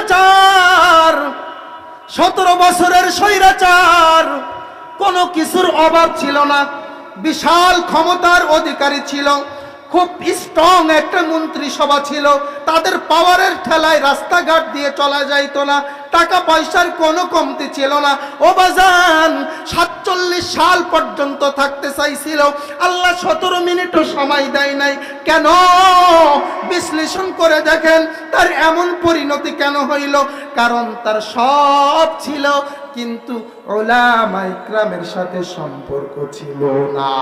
স্বৈরাচার, সতেরো বছরের স্বৈরাচার, কোনো কিছুর অভাব ছিল না। বিশাল ক্ষমতার অধিকারী ছিল, খুব স্ট্রং একটা মন্ত্রিসভা ছিল। তাদের পাওয়ারের ঠেলায় রাস্তাঘাট দিয়ে চলা যাইতো না টাকা পয়সার কোনো কমতি ছিল না। ও বাজান সাল পর্যন্ত থাকতে চাইছিল। আল্লাহ সতেরো মিনিটও সময় দেয় নাই। কেন? বিশ্লেষণ করে দেখেন, তার এমন পরিণতি কেন হইল? কারণ তার সব ছিল, কিন্তু ওলা মাইক্রামের সাথে সম্পর্ক ছিল না।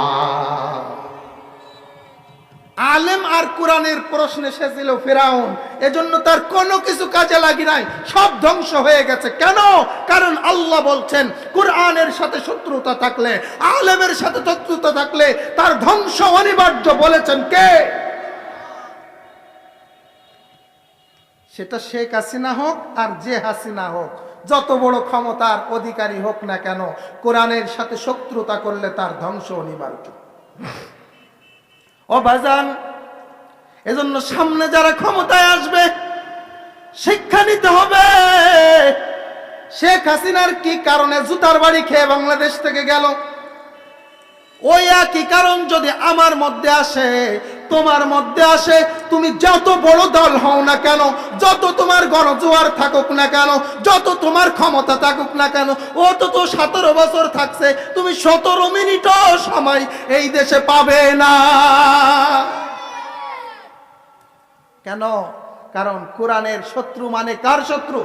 আলেম আর কোরআনের প্রশ্ন এসেছিল ফেরাউন। এজন্য তার কোনো কিছু কাজে লাগি নাই। সব ধ্বংস হয়ে গেছে। কেন? কারণ আল্লাহ বলছেন, কোরআনের সাথে শত্রুতা থাকলে, আলেমের সাথে শত্রুতা থাকলে তার ধ্বংস অনিবার্য বলেছেন কে? সেটা শেখ হাসিনা হোক আর যে হাসিনা হোক। যত বড় ক্ষমতার অধিকারী হোক না কেন, কোরআনের সাথে শত্রুতা করলে তার ধ্বংস অনিবার্য। ও বাজান, এজন্য সামনে যারা ক্ষমতায় আসবে, শিক্ষা নিতে হবে। শেখ হাসিনার কি কারণে জুতার বাড়ি খেয়ে বাংলাদেশ থেকে গেল? ওই একই কারণ যদি আমার মধ্যে আসে তোমার মধ্যে আসে, তুমি যত বড় দল হও না কেন, যত তোমার গণজোয়ার থাকুক না কেন, যত তোমার ক্ষমতা থাকুক না কেন ও তো তো সতেরো বছর থাকছে, তুমি সতেরো মিনিটও সময় এই দেশে পাবে না। কেন? কারণ কোরআনের শত্রু মানে কার শত্রু?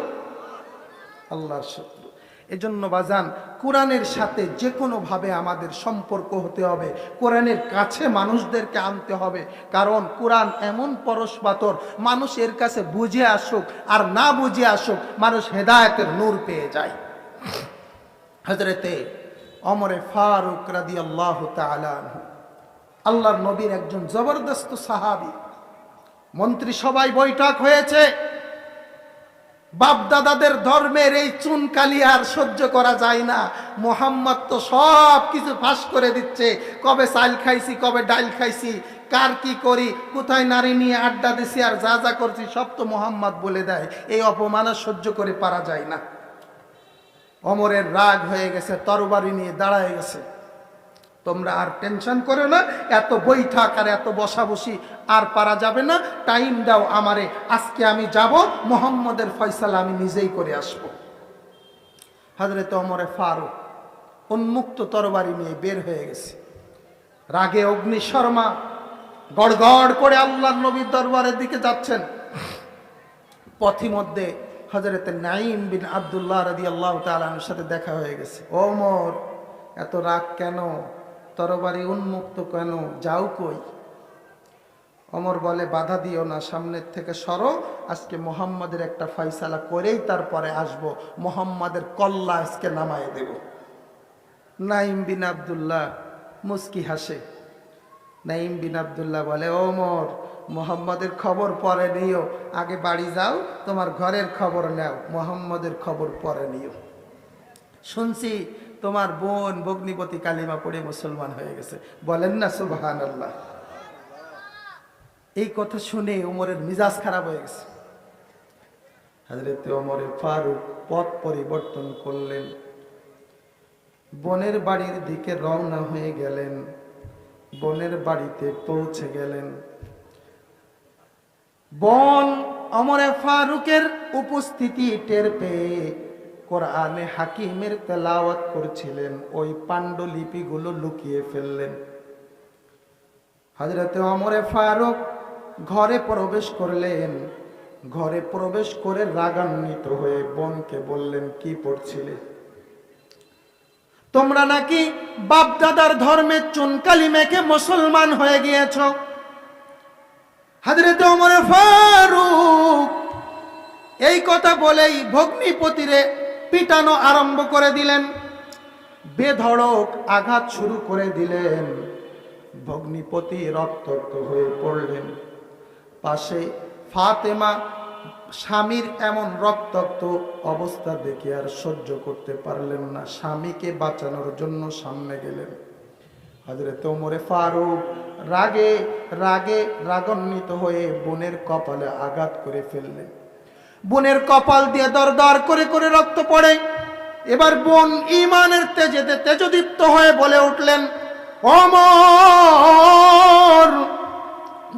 আল্লাহর শত্রু। এজন্য বাজান, কোরআনের সাথে যে কোনোভাবে আমাদের সম্পর্ক হতে হবে। কোরআনের কাছে মানুষদেরকে আনতে হবে। কারণ কোরআন এমন পরশপাতর মানুষ এর কাছে বুঝে আসুক আর না বুঝে আসুক, মানুষ হেদায়েতের নূর পেয়ে যায়। হজরতে অমরে ফারুক রাদি আল্লাহ আল্লাহর নবীর একজন জবরদস্ত সাহাবি, মন্ত্রী সবাই বৈঠক হয়েছে। বাপদাদাদের ধর্মের এই চুনকালি আর সহ্য করা যায় না। মোহাম্মদ তো সব কিছু ফাঁস করে দিচ্ছে। কবে চাল খাইছি, কবে ডাল খাইছি, কার কি করি, কোথায় নারী নিয়ে আড্ডা দিছি আর যা যা করছি, সব তো মোহাম্মদ বলে দেয়। এই অপমান সহ্য করে পারা যায় না। অমরের রাগ হয়ে গেছে, তরবারি নিয়ে দাঁড়ায় গেছে। তোমরা আর টেনশন করো না, এত বৈঠক আর এত বসা বসি আর পারা যাবে না, টাইম দাও আমারে, আজকে আমি যাব, মোহাম্মদের ফয়সালা আমি নিজেই করে আসব। হাজরত অমরে ফারুক উন্মুক্ত তরবারি নিয়ে বের হয়ে গেছে। রাগে অগ্নি শর্মা গড়গড় করে আল্লাহ নবীর দরবারের দিকে যাচ্ছেন। পথিমধ্যে হজরত নাইম বিন আবদুল্লাহ রাদি আল্লাহ তালার সাথে দেখা হয়ে গেছে। ও ওমর, এত রাগ কেন? তরবারি উন্মুক্ত কেন? যাও কই? অমর বলে, বাধা দিও না, সামনের থেকে সরো। আজকে মোহাম্মদের একটা ফয়সালা করেই তারপরে আসব। মোহাম্মদের কল্লা আজকে নামায় দেব। নাইম বিন আবদুল্লাহ, মুস্কি হাসে। নাইম বিন আবদুল্লাহ বলে ওমর মোহাম্মদের খবর পরে নিও। আগে বাড়ি যাও, তোমার ঘরের খবর নাও। মোহাম্মদের খবর পরে নিও। শুনছি তোমার বোন ভগ্নিপতি কালিমা পড়ে মুসলমান হয়ে গেছে। বলেন না সুবাহান আল্লাহ এই কথা শুনে ওমরের মিজাজ খারাপ হয়ে গেছে। হাজরতে ওমরে ফারুক পথ পরিবর্তন করলেন। বোনের বাড়ির দিকে রওনা হয়ে গেলেন। বোনের বাড়িতে পৌঁছে গেলেন। বোন অমরে ফারুকের উপস্থিতি টের পেয়ে কোরআনে হাকিমের তেলাওয়াত করছিলেন, ওই পাণ্ডুলিপিগুলো লুকিয়ে ফেললেন। হজরতে অমরে ফারুক ঘরে প্রবেশ করলেন। ঘরে প্রবেশ করে রাগান্বিত হয়ে বোনকে বললেন, কি পড়ছিলে? তোমরা নাকি বাপদাদার ধর্মের চুনকালি মেখে মুসলমান হয়ে গিয়েছ? হাজরতে অমরে ফারুক এই কথা বলেই ভগ্নিপতিরে পিটানো আরম্ভ করে দিলেন। বেধড়ক আঘাত শুরু করে দিলেন। ভগ্নিপতি রক্তাক্ত হয়ে পড়লেন। পাশে ফাতেমা স্বামীর এমন রক্তাক্ত অবস্থা দেখে আর সহ্য করতে পারলেন না। স্বামীকে বাঁচানোর জন্য সামনে গেলেন। হাজরে তোমরে ফারুক রাগে রাগে রাগান্বিত হয়ে বোনের কপালে আঘাত করে ফেললেন। বোনের কপাল দিয়ে দর দর করে করে রক্ত পড়ে। এবার বোন ইমানের তেজেতে তেজদীপ্ত হয়ে বলে উঠলেন, অমর,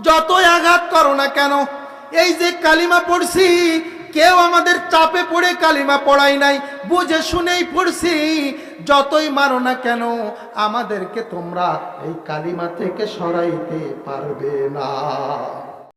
যতই আঘাত করো না কেন, এই যে কালিমা পড়ছি, কেউ আমাদের চাপে পড়ে কালিমা পড়াই নাই। বুঝে শুনেই পড়ছি, যতই মারো না কেন, আমাদেরকে তোমরা এই কালিমা থেকে সরাইতে পারবে না।